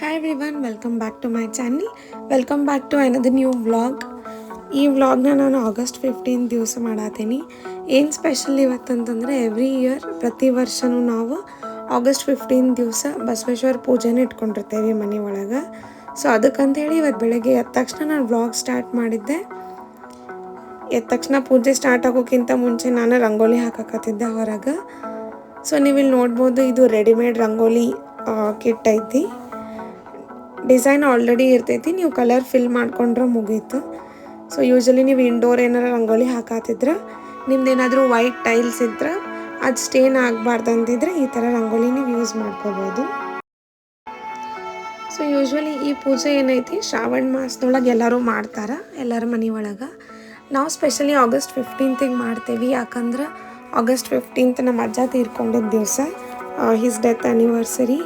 Hi everyone welcome back to my channel welcome back to another new vlog ಈ ವ್ಲಾಗ್ನ ನಾನು August fifteen ದಿವಸ ಮಾಡತ್ತೀನಿ ಏನು ಸ್ಪೆಷಲ್ ಇವತ್ತಂತಂದರೆ ಎವ್ರಿ ಇಯರ್ ಪ್ರತಿ ವರ್ಷವೂ ನಾವು ಆಗಸ್ಟ್ ಫಿಫ್ಟೀನ್ ದಿವಸ ಬಸವೇಶ್ವರ ಪೂಜೆನೇ ಇಟ್ಕೊಂಡಿರ್ತೇವೆ ಮನೆ ಒಳಗೆ. ಸೊ ಅದಕ್ಕಂತೇಳಿ ಇವತ್ತು ಬೆಳಗ್ಗೆ ಎದ್ದ ತಕ್ಷಣ ನಾನು ವ್ಲಾಗ್ ಸ್ಟಾರ್ಟ್ ಮಾಡಿದ್ದೆ. ಎದ್ದ ತಕ್ಷಣ ಪೂಜೆ ಸ್ಟಾರ್ಟ್ ಆಗೋಕ್ಕಿಂತ ಮುಂಚೆ ನಾನು ರಂಗೋಲಿ ಹಾಕಕತ್ತಿದ್ದೆ ಹೊರಗೆ. ಸೊ ನೀವಿಲ್ಲಿ ನೋಡ್ಬೋದು ಇದು ರೆಡಿಮೇಡ್ ರಂಗೋಲಿ ಕಿಟ್ ಐತಿ. ಡಿಸೈನ್ ಆಲ್ರೆಡಿ ಇರ್ತೈತಿ, ನೀವು ಕಲರ್ ಫಿಲ್ ಮಾಡ್ಕೊಂಡ್ರೆ ಮುಗೀತು. ಸೊ ಯೂಶಲಿ ನೀವು ಇಂಡೋರ್ ಏನಾರ ರಂಗೋಲಿ ಹಾಕಾತಿದ್ರೆ, ನಿಮ್ದೇನಾದರೂ ವೈಟ್ ಟೈಲ್ಸ್ ಇದ್ರೆ, ಅದು ಸ್ಟೇನ್ ಆಗಬಾರ್ದು ಅಂತಿದ್ರೆ ಈ ಥರ ರಂಗೋಲಿ ನೀವು ಯೂಸ್ ಮಾಡ್ಕೋಬೋದು. ಸೊ ಯೂಶ್ವಲಿ ಈ ಪೂಜೆ ಏನೈತಿ, ಶ್ರಾವಣ ಮಾಸದೊಳಗೆ ಎಲ್ಲರೂ ಮಾಡ್ತಾರೆ, ಎಲ್ಲರ ಮನೆ ಒಳಗೆ. ನಾವು ಸ್ಪೆಷಲಿ ಆಗಸ್ಟ್ ಫಿಫ್ಟೀನ್ತಿಗೆ ಮಾಡ್ತೇವೆ, ಯಾಕಂದ್ರೆ ಆಗಸ್ಟ್ ಫಿಫ್ಟೀನ್ತ್ ನಮ್ಮ ಅಜ್ಜ ತೀರ್ಕೊಂಡಿದ್ದ ದಿವಸ. His death anniversary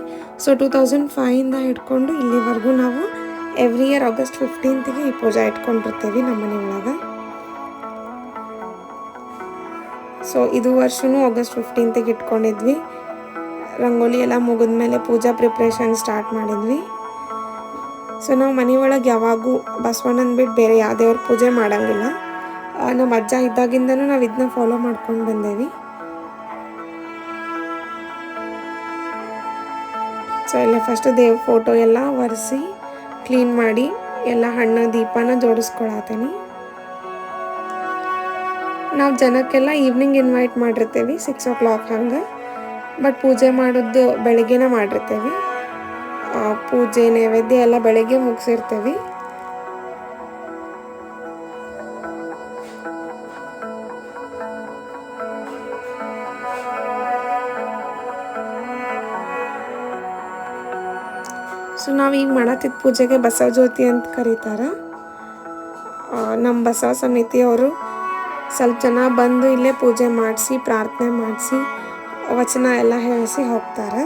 so two thousand ಫೈಯಿಂದ ಹಿಡ್ಕೊಂಡು ಇಲ್ಲಿವರೆಗೂ ನಾವು ಎವ್ರಿ ಇಯರ್ ಆಗಸ್ಟ್ ಫಿಫ್ಟೀನ್ತಿಗೆ ಈ ಪೂಜೆ ಇಟ್ಕೊಂಡಿರ್ತೀವಿ ನಮ್ಮ ಮನೆ ಒಳಗೆ ಸೊ ಇದು ವರ್ಷವೂ ಆಗಸ್ಟ್ ಫಿಫ್ಟೀನ್ತಿಗೆ ಇಟ್ಕೊಂಡಿದ್ವಿ. ರಂಗೋಲಿ ಎಲ್ಲ ಮುಗಿದ್ಮೇಲೆ ಪೂಜಾ ಪ್ರಿಪ್ರೇಷನ್ ಸ್ಟಾರ್ಟ್ ಮಾಡಿದ್ವಿ. ಸೊ ನಾವು ಮನೆ ಒಳಗೆ ಯಾವಾಗೂ ಬಸವಣ್ಣನ ಬಿಟ್ಟು ಬೇರೆ ಯಾವ ದೇವ್ರ ಪೂಜೆ ಮಾಡಂಗಿಲ್ಲ. ನಮ್ಮ ಅಜ್ಜ ಇದ್ದಾಗಿಂದನೂ ನಾವು ಇದನ್ನ ಫಾಲೋ ಮಾಡ್ಕೊಂಡು ಬಂದೇವಿ. ಸೊ ಎಲ್ಲ ಫಸ್ಟ್ ದೇವ್ ಫೋಟೋ ಎಲ್ಲ ಒರೆಸಿ ಕ್ಲೀನ್ ಮಾಡಿ, ಎಲ್ಲ ಹಣ್ಣು ದೀಪನ ಜೋಡಿಸ್ಕೊಳತೀನಿ ನಾವು ಜನಕ್ಕೆಲ್ಲ ಈವ್ನಿಂಗ್ ಇನ್ವೈಟ್ ಮಾಡಿರ್ತೀವಿ ಸಿಕ್ಸ್ ಓ ಕ್ಲಾಕ್ ಹಂಗೆ. ಬಟ್ ಪೂಜೆ ಮಾಡೋದು ಬೆಳಗ್ಗೆನೇ ಮಾಡಿರ್ತೀವಿ. ಪೂಜೆ ನೈವೇದ್ಯ ಎಲ್ಲ ಬೆಳಗ್ಗೆ ಮುಗಿಸಿರ್ತೇವೆ. ಸೊ ನಾವು ಈಗ ಮಾಡತ್ತಿದ್ದ ಪೂಜೆಗೆ ಬಸವ ಜ್ಯೋತಿ ಅಂತ ಕರೀತಾರೆ. ನಮ್ಮ ಬಸವ ಸಮಿತಿಯವರು ಸ್ವಲ್ಪ ಜನ ಬಂದು ಇಲ್ಲೇ ಪೂಜೆ ಮಾಡಿಸಿ, ಪ್ರಾರ್ಥನೆ ಮಾಡಿಸಿ, ವಚನ ಎಲ್ಲ ಹೇಳಿಸಿ ಹೋಗ್ತಾರೆ.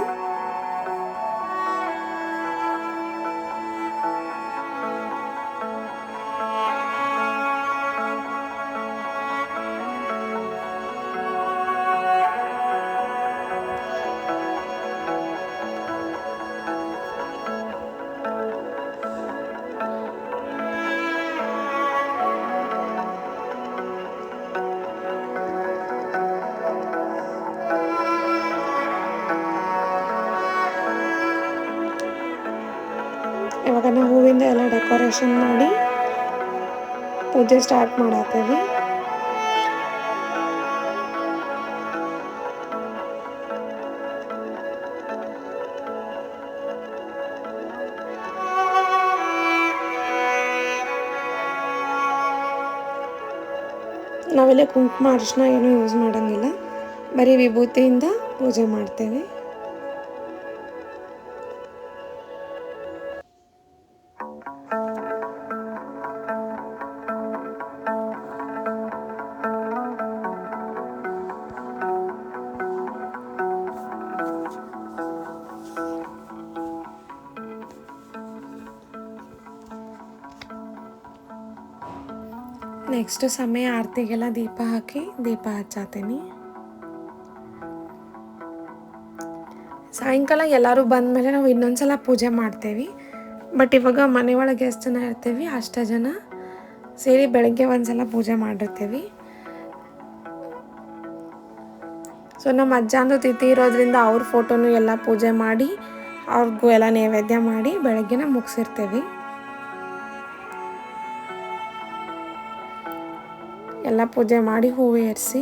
ಹೂವಿಂದ ಎಲ್ಲ ಡೆಕೋರೇಷನ್ ಮಾಡಿ ಪೂಜೆ ಸ್ಟಾರ್ಟ್ ಮಾಡತ್ತೇವೆ ನಾವೆಲ್ಲ ಕುಂಕುಮ ಅರಿಶಿನ ಏನೂ ಯೂಸ್ ಮಾಡೋಂಗಿಲ್ಲ. ಬರೀ ವಿಭೂತಿಯಿಂದ ಪೂಜೆ ಮಾಡ್ತೇವೆ. ನೆಕ್ಸ್ಟ್ ಸಮಯ ಆರತಿಗೆಲ್ಲ ದೀಪ ಹಾಕಿ ದೀಪ ಹಚ್ಚಾತೀನಿ. ಸಾಯಂಕಾಲ ಎಲ್ಲರೂ ಬಂದಮೇಲೆ ನಾವು ಇನ್ನೊಂದ್ಸಲ ಪೂಜೆ ಮಾಡ್ತೇವೆ. ಬಟ್ ಇವಾಗ ಮನೆ ಒಳಗೆ ಎಷ್ಟು ಜನ ಇರ್ತೀವಿ, ಅಷ್ಟೇ ಜನ ಸೇರಿ ಬೆಳಗ್ಗೆ ಒಂದ್ಸಲ ಪೂಜೆ ಮಾಡಿರ್ತೇವೆ. ಸೊ ನಮ್ಮ ಅಜ್ಜಂದು ತಿಥಿ ಇರೋದ್ರಿಂದ ಅವ್ರ ಫೋಟೋನು ಎಲ್ಲ ಪೂಜೆ ಮಾಡಿ, ಅವ್ರಿಗೂ ಎಲ್ಲ ನೈವೇದ್ಯ ಮಾಡಿ ಬೆಳಗ್ಗೆನ ಮುಗಿಸಿರ್ತೀವಿ. ಎಲ್ಲ ಪೂಜೆ ಮಾಡಿ ಹೂವು ಏರಿಸಿ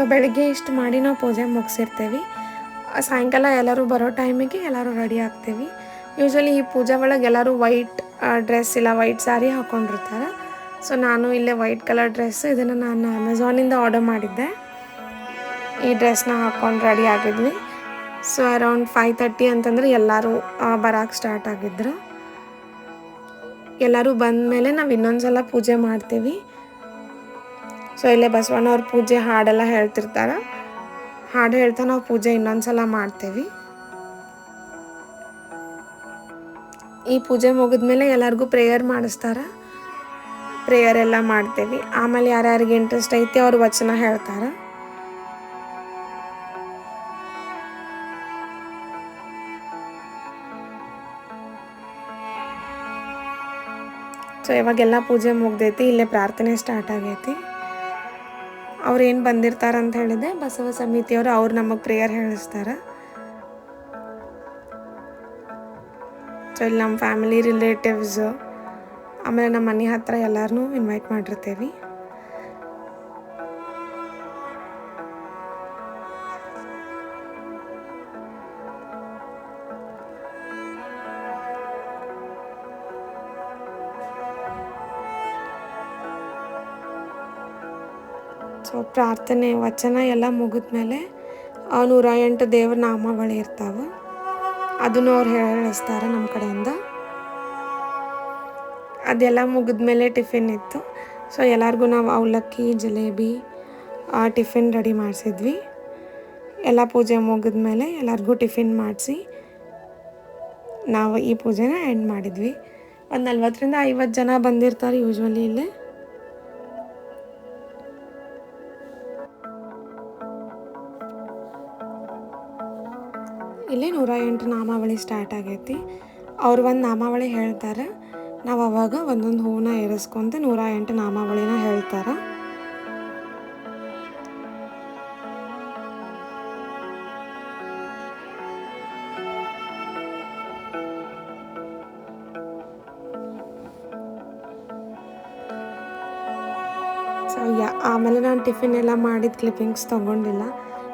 ಸೊ ಬೆಳಗ್ಗೆ ಇಷ್ಟು ಮಾಡಿ ನಾವು ಪೂಜೆ ಮುಗಿಸಿರ್ತೇವೆ. ಸಾಯಂಕಾಲ ಎಲ್ಲರೂ ಬರೋ ಟೈಮಿಗೆ ಎಲ್ಲರೂ ರೆಡಿ ಆಗ್ತೀವಿ. ಯೂಶ್ವಲಿ ಈ ಪೂಜೆ ಒಳಗೆ ಎಲ್ಲರೂ ವೈಟ್ ಡ್ರೆಸ್ ಇಲ್ಲ ವೈಟ್ ಸ್ಯಾರಿ ಹಾಕ್ಕೊಂಡಿರ್ತಾರೆ ಸೊ ನಾನು ಇಲ್ಲೇ ವೈಟ್ ಕಲರ್ ಡ್ರೆಸ್ ಇದನ್ನು ನಾನು ಅಮೆಝಾನಿಂದ ಆರ್ಡರ್ ಮಾಡಿದ್ದೆ. ಈ ಡ್ರೆಸ್ನ ಹಾಕ್ಕೊಂಡು ರೆಡಿ ಆಗಿದ್ವಿ. ಸೊ ಅರೌಂಡ್ ಫೈವ್ ತರ್ಟಿ ಅಂತಂದ್ರೆ ಎಲ್ಲರೂ ಬರೋಕ್ಕೆ ಸ್ಟಾರ್ಟ್ ಆಗಿದ್ರು. ಎಲ್ಲರೂ ಬಂದ ಮೇಲೆ ನಾವು ಇನ್ನೊಂದು ಸಲ ಪೂಜೆ ಮಾಡ್ತೀವಿ. ಸೊ ಇಲ್ಲೇ ಬಸವಣ್ಣವ್ರ ಪೂಜೆ ಹಾಡೆಲ್ಲ ಹೇಳ್ತಿರ್ತಾರೆ. ಹಾಡು ಹೇಳ್ತಾ ನಾವು ಪೂಜೆ ಇನ್ನೊಂದು ಸಲ ಮಾಡ್ತೇವೆ. ಈ ಪೂಜೆ ಮುಗಿದ್ಮೇಲೆ ಎಲ್ಲರಿಗೂ ಪ್ರೇಯರ್ ಮಾಡಿಸ್ತಾರೆ. ಪ್ರೇಯರ್ ಎಲ್ಲ ಮಾಡ್ತೇವೆ. ಆಮೇಲೆ ಯಾರ್ಯಾರಿಗೆ ಇಂಟ್ರೆಸ್ಟ್ ಐತಿ ಅವ್ರ ವಚನ ಹೇಳ್ತಾರೆ. ಸೊ ಇವಾಗೆಲ್ಲ ಪೂಜೆ ಮುಗ್ದೈತಿ, ಇಲ್ಲೇ ಪ್ರಾರ್ಥನೆ ಸ್ಟಾರ್ಟ್ ಆಗೈತಿ. ಅವ್ರು ಏನು ಬಂದಿರ್ತಾರ ಅಂತ ಹೇಳಿದೆ ಬಸವ ಸಮಿತಿಯವರು ಅವ್ರು ನಮಗೆ ಪ್ರೇಯರ್ ಹೇಳಿಸ್ತಾರೆ. ಸೊ ಇಲ್ಲಿ ನಮ್ಮ ಫ್ಯಾಮಿಲಿ ರಿಲೇಟಿವ್ಸ್ ಆಮೇಲೆ ನಮ್ಮ ಮನೆ ಹತ್ರ ಎಲ್ಲರನ್ನೂ ಇನ್ವೈಟ್ ಮಾಡಿರ್ತೀವಿ. ಸೊ ಪ್ರಾರ್ಥನೆ, ವಚನ ಎಲ್ಲ ಮುಗಿದ್ಮೇಲೆ ಮೇಲೆ ನೂರ ಎಂಟು ದೇವ್ರ ನಾಮಗಳು ಇರ್ತಾವೆ. ಅದನ್ನು ಅವ್ರು ಹೇಳಿಸ್ತಾರೆ ನಮ್ಮ ಕಡೆಯಿಂದ. ಅದೆಲ್ಲ ಮುಗಿದ್ಮೇಲೆ ಟಿಫಿನ್ ಇತ್ತು. ಸೊ ಎಲ್ಲರಿಗೂ ನಾವು ಅವಲಕ್ಕಿ, ಜಿಲೇಬಿ, ಆ, ಟಿಫಿನ್ ರೆಡಿ ಮಾಡಿಸಿದ್ವಿ. ಎಲ್ಲ ಪೂಜೆ ಮುಗಿದ್ಮೇಲೆ ಎಲ್ಲರಿಗೂ ಟಿಫಿನ್ ಮಾಡಿಸಿ ನಾವು ಈ ಪೂಜೆನ ಎಂಡ್ ಮಾಡಿದ್ವಿ. ಒಂದು ನಲ್ವತ್ತರಿಂದ ಐವತ್ತು ಜನ ಬಂದಿರ್ತಾರೆ ಯೂಶ್ವಲಿ ಇಲ್ಲಿ. ನೂರ ಎಂಟು ನಾಮಾವಳಿ ಸ್ಟಾರ್ಟ್ ಆಗೈತಿ. ಅವ್ರು ಒಂದು ನಾಮಾವಳಿ ಹೇಳ್ತಾರೆ. ನಾವು ಅವಾಗ ಒಂದೊಂದು ಹೂವನ್ನ ಏರಿಸ್ಕೊಂತ ನೂರ ಎಂಟು ನಾಮಾವಳಿನ ಹೇಳ್ತಾರೆ. ಸೊ ಯಾ, ಆಮೇಲೆ ನಾನು ಟಿಫಿನ್ ಎಲ್ಲ ಮಾಡಿದ ಕ್ಲಿಪ್ಪಿಂಗ್ಸ್ ತೊಗೊಂಡಿಲ್ಲ.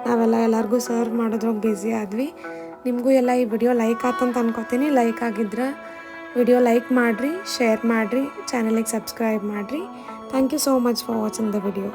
ನಾವೆಲ್ಲ ಎಲ್ಲರಿಗೂ ಸರ್ವ್ ಮಾಡೋದ್ರಾಗ ಬ್ಯುಸಿ ಆದ್ವಿ. ನಿಮಗೂ ಎಲ್ಲ ಈ ವಿಡಿಯೋ ಲೈಕ್ ಆತಂತ ಅನ್ಕೋತೀನಿ. ಲೈಕ್ ಆಗಿದ್ರೆ ವಿಡಿಯೋ ಲೈಕ್ ಮಾಡಿರಿ, ಶೇರ್ ಮಾಡಿರಿ ಚಾನಲಿಗೆ ಸಬ್ಸ್ಕ್ರೈಬ್ ಮಾಡಿರಿ. Thank you so much for watching the video